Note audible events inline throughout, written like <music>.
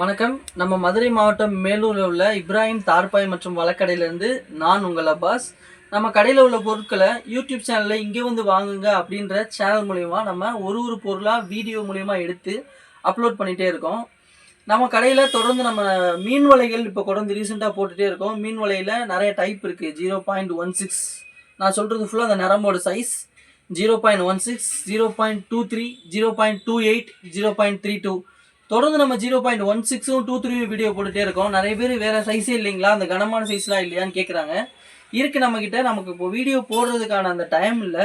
வணக்கம். நம்ம மதுரை மாவட்டம் மேலூரில் உள்ள இப்ராஹிம் தார்பாய் மற்றும் வழக்கடையிலேருந்து நான் உங்கள் அப்பாஸ். நம்ம கடையில் உள்ள பொருட்களை யூடியூப் சேனலில் இங்கே வந்து வாங்குங்க அப்படின்ற சேனல் மூலிமா நம்ம ஒரு ஒரு பொருளாக வீடியோ மூலிமா எடுத்து அப்லோட் பண்ணிகிட்டே இருக்கோம். நம்ம கடையில் தொடர்ந்து நம்ம மீன் வலைகள் இப்போ தொடர்ந்து ரீசெண்டாக போட்டுகிட்டே இருக்கோம். மீன் வலையில் நிறைய டைப் இருக்குது ஜீரோ பாயிண்ட் ஒன் சிக்ஸ் நான் சொல்கிறது ஃபுல்லாக அந்த நரம்போட size zero point one six zero point two three zero point two eight zero point three two தொடர்ந்து நம்ம ஜீரோ பாயிண்ட் ஒன் சிக்ஸும் டூ த்ரீ வீடியோ போட்டுட்டே இருக்கோம். நிறைய பேர் வேறு சைஸே இல்லைங்களா? அந்த கனமான சைஸ்லாம் இல்லையான்னு கேட்குறாங்க இருக்கு நம்மக்கிட்ட நமக்கு இப்போ வீடியோ போடுறதுக்கான அந்த டைம் இல்லை.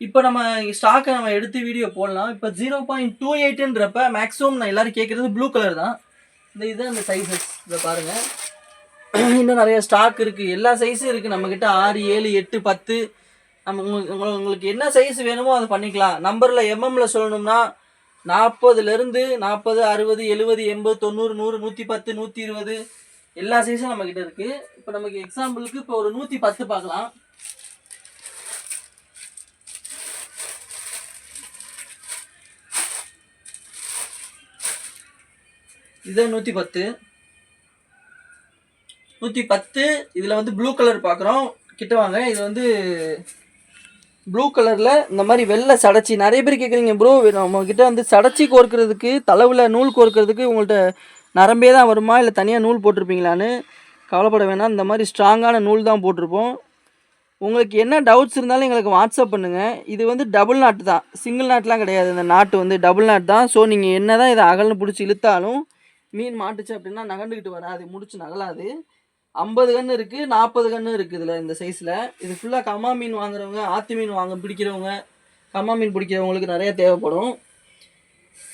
இப்போ நம்ம ஸ்டாக்கை நம்ம எடுத்து வீடியோ போடலாம். இப்போ ஜீரோ பாயிண்ட் டூ எயிட்டுன்றப்ப மேக்ஸிமம் நான் எல்லாரும் கேட்குறது ப்ளூ கலர் தான். இந்த இது அந்த சைஸஸ் இதை பாருங்கள் <clears throat> இன்னும் நிறைய ஸ்டாக் இருக்குது எல்லா சைஸும் இருக்குது நம்மக்கிட்ட ஆறு ஏழு எட்டு பத்து. நம்ம உங்களுக்கு உங்களுக்கு- உங்களுக்கு என்ன சைஸ் வேணுமோ அதை பண்ணிக்கலாம். நம்பரில் எம்எம்மில் சொல்லணும்னா நாற்பதுலேருந்து நாற்பது அறுபது எழுபது எண்பது தொண்ணூறு நூறு நூற்றி பத்து நூற்றி இருபது எல்லா சைஸும் நம்மக்கிட்ட இருக்குது இப்போ நமக்கு எக்ஸாம்பிளுக்கு இப்போ ஒரு நூற்றி பத்து பார்க்கலாம். இது நூற்றி பத்து நூற்றி பத்து இதில் வந்து ப்ளூ கலர் பார்க்குறோம். கிட்ட வாங்க. இது வந்து ப்ளூ கலரில் இந்த மாதிரி வெள்ளை சடைச்சி நிறைய பேர் கேட்குறீங்க ப்ரோ நம்மக்கிட்ட வந்து சடைச்சி கோர்க்கிறதுக்கு தளவில் நூல் கோர்க்கிறதுக்கு உங்கள்கிட்ட நரம்பே தான் வருமா? இல்லை தனியாக நூல் போட்டிருப்பீங்களான்னு கவலைப்பட வேணாம். இந்த மாதிரி ஸ்ட்ராங்கான நூல் தான் போட்டிருப்போம். உங்களுக்கு என்ன டவுட்ஸ் இருந்தாலும் எங்களுக்கு வாட்ஸ்அப் பண்ணுங்கள் இது வந்து டபுள் நாட்டு தான். சிங்கிள் நாட்லாம் கிடையாது. இந்த நாட்டு வந்து டபுள் நாட் தான். ஸோ நீங்கள் என்ன தான் இதை அகல்னு பிடிச்சி இழுத்தாலும் மீன் மாட்டுச்சு அப்படின்னா நகண்டுக்கிட்டு வராது. முடிச்சு நகலாது. ஐம்பது கன்று இருக்குது நாற்பது கன்று இருக்குது இதில் இந்த சைஸில் இது ஃபுல்லாக கம்மா மீன் வாங்குறவங்க ஆத்தி மீன் வாங்க பிடிக்கிறவங்க கம்மா மீன் பிடிக்கிறவங்களுக்கு நிறைய தேவைப்படும்.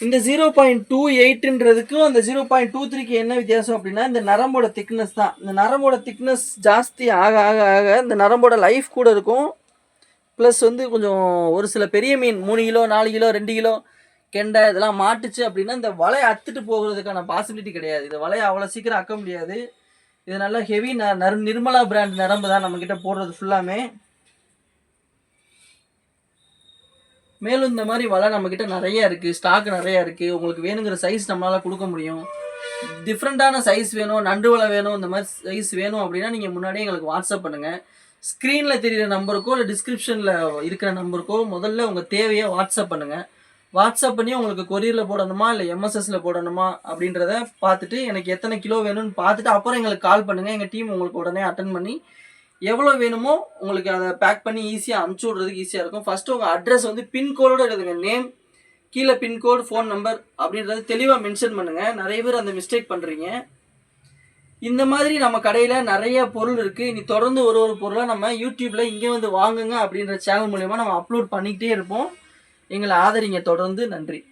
இந்த ஜீரோ பாயிண்ட் டூ எயிட்டுன்றதுக்கும் அந்த ஜீரோ பாயிண்ட் டூ த்ரீக்கு என்ன வித்தியாசம் அப்படின்னா இந்த நரம்போட திக்னஸ் தான். இந்த நரம்போட திக்னஸ் ஜாஸ்தி ஆக ஆக ஆக இந்த நரம்போட லைஃப் கூட இருக்கும். ப்ளஸ் வந்து கொஞ்சம் ஒரு சில பெரிய மீன் மூணு கிலோ நாலு கிலோ ரெண்டு கிலோ கெண்டை இதெல்லாம் மாட்டுச்சு அப்படின்னா இந்த வலையை அத்துட்டு போகிறதுக்கான பாசிபிலிட்டி கிடையாது. இந்த வலையை அவ்வளோ சீக்கிரம் அக்க முடியாது. இது நல்லா ஹெவி ந நர் நிர்மலா பிராண்ட் நரம்பு தான் நம்மக்கிட்ட போடுறது ஃபுல்லாமே மேலும் இந்த மாதிரி வலை நம்மக்கிட்ட நிறைய இருக்குது ஸ்டாக் நிறைய இருக்குது உங்களுக்கு வேணுங்கிற சைஸ் நம்மளால் கொடுக்க முடியும். டிஃப்ரெண்ட்டான சைஸ் வேணும் நண்டு வலை வேணும் இந்த மாதிரி சைஸ் வேணும் அப்படின்னா நீங்கள் முன்னாடியே எங்களுக்கு வாட்ஸ்அப் பண்ணுங்கள் ஸ்க்ரீனில் தெரியிற நம்பருக்கோ இல்லை டிஸ்கிரிப்ஷனில் இருக்கிற நம்பருக்கோ முதல்ல உங்கள் தேவையை வாட்ஸ்அப் பண்ணுங்கள் வாட்ஸ்அப் பண்ணி உங்களுக்கு கொரியரில் போடணுமா இல்லை எம்எஸ்எஸ்ல போடணுமா அப்படின்றத பார்த்துட்டு எனக்கு எத்தனை கிலோ வேணும்னு பார்த்துட்டு அப்புறம் எங்களுக்கு கால் பண்ணுங்கள் எங்கள் டீம் உங்களுக்கு உடனே அட்டன் பண்ணி எவ்வளோ வேணுமோ உங்களுக்கு அதை பேக் பண்ணி ஈஸியாக அனுப்பிச்சி விட்றதுக்கு ஈஸியாக இருக்கும். ஃபஸ்ட்டு உங்கள் அட்ரஸ் வந்து பின்கோடோடு எழுதுங்க. நேம் கீழே பின்கோடு ஃபோன் நம்பர் அப்படின்றத தெளிவாக மென்ஷன் பண்ணுங்கள் நிறைய பேர் அந்த மிஸ்டேக் பண்ணுறீங்க இந்த மாதிரி நம்ம கடையில் நிறைய பொருள் இருக்குது இனி தொடர்ந்து ஒரு ஒரு பொருளாக நம்ம யூடியூப்பில் இங்கே வந்து வாங்குங்க அப்படின்ற சேனல் மூலயமா நம்ம அப்லோட் பண்ணிக்கிட்டே இருப்போம். எங்களை ஆதரிங்க. தொடர்ந்து நன்றி.